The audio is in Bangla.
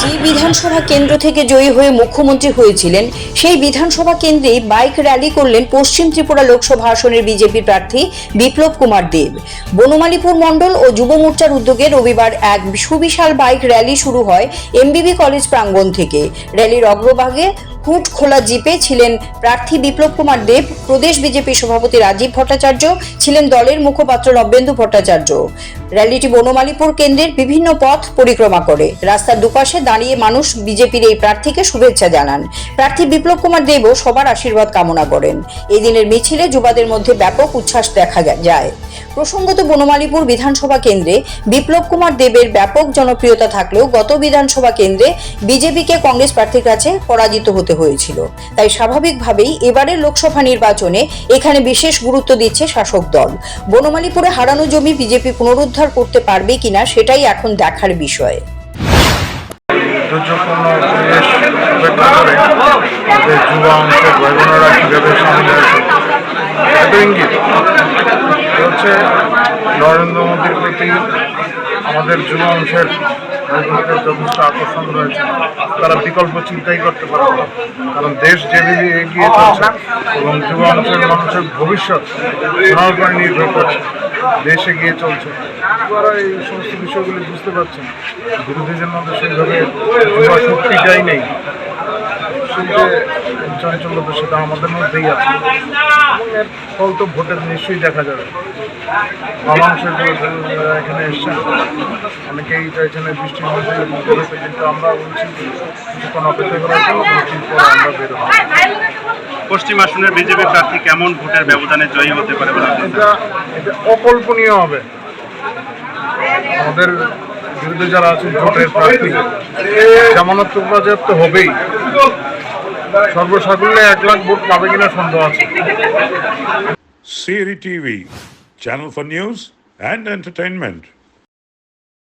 যে বিধানসভা কেন্দ্র থেকে জয়ী হয়ে মুখ্যমন্ত্রী হয়েছিলেন, সেই বিধানসভা কেন্দ্রে বাইক র্যালি করলেন পশ্চিম ত্রিপুরা লোকসভা আসনের বিজেপি প্রার্থী বিপ্লব কুমার দেব। বনমালীপুর মণ্ডল ও যুব মোর্চার উদ্যোগে রবিবার এক সুবিশাল বাইক র্যালি শুরু হয় এমবিবি কলেজ প্রাঙ্গণ থেকে। র্যালির অগ্রভাগে হুট খোলা জিপে ছিলেন প্রার্থী বিপ্লব কুমার দেব, প্রদেশ বিজেপি সভাপতি রাজীব ভট্টাচার্য, ছিলেন দলের মুখপাত্র নবেন্দু ভট্টাচার্য। র্যালিটি বনমালীপুর কেন্দ্রের বিভিন্ন পথ পরিক্রমা করে। রাস্তার দুপাশে দাঁড়িয়ে মানুষ বিজেপির এই প্রার্থীকে শুভেচ্ছা জানান। প্রার্থী বিপ্লব কুমার দেবও সবার আশীর্বাদ কামনা করেন। এই দিনের মিছিলে যুবাদের মধ্যে ব্যাপক উচ্ছ্বাস দেখা যায়। প্রসঙ্গত বনমালীপুর বিধানসভা কেন্দ্রে বিপ্লব কুমার দেবের ব্যাপক জনপ্রিয়তা থাকলেও গত বিধানসভা কেন্দ্রে বিজেপিকে কংগ্রেস প্রার্থীর কাছে পরাজিত হতে হয়েছিল। তাই স্বাভাবিকভাবেই এবারের লোকসভা নির্বাচনে এখানে বিশেষ গুরুত্ব দিচ্ছে শাসক দল। বনমালীপুরে হারানো জমি বিজেপি পুনরুদ্ধার করতে পারবে কিনা সেটাই এখন দেখার বিষয়। নরেন্দ্র মোদীর প্রতি আমাদের যুব অংশের বোনেদের যথেষ্ট আকর্ষণ রয়েছে, তারা বিকল্প চিন্তাই করতে পারে না। কারণ দেশ যেভাবে এগিয়ে চলছে, এবং যুব অংশের মানুষের ভবিষ্যৎ উপর নির্ভর করছে, দেশ এগিয়ে চলছে। তারা এই সমস্ত বিষয়গুলি বুঝতে পারছেন, বিরোধীদের মধ্যে সেইভাবে যুবা শক্তিটাই নেই। সেই যে চাঞ্চল্যতা সেটা আমাদের মধ্যেই আছে। এর ফল তো ভোটের নিশ্চয়ই দেখা যাবে। মানুষের এখানে এসছেন অনেকেই চাইছেন মধ্যে মধ্যে কিন্তু আমরা বলছি কিছুক্ষণ অপেক্ষা করার জন্য আমরা বেরোবো পশ্চিম আসনের বিজেপি প্রার্থী কেমন ভোটের ব্যবধানে জয়ী হতে পারে এটা এটা অকল্পনীয় হবে। আমাদের বিরুদ্ধে যারা আছে ভোটের প্রার্থী জামানত তো হবেই। সর্বসাকুল্যে এক লাখ ভোট পাবে কিনা সন্দেহ আছে। Siri TV channel for news and entertainment.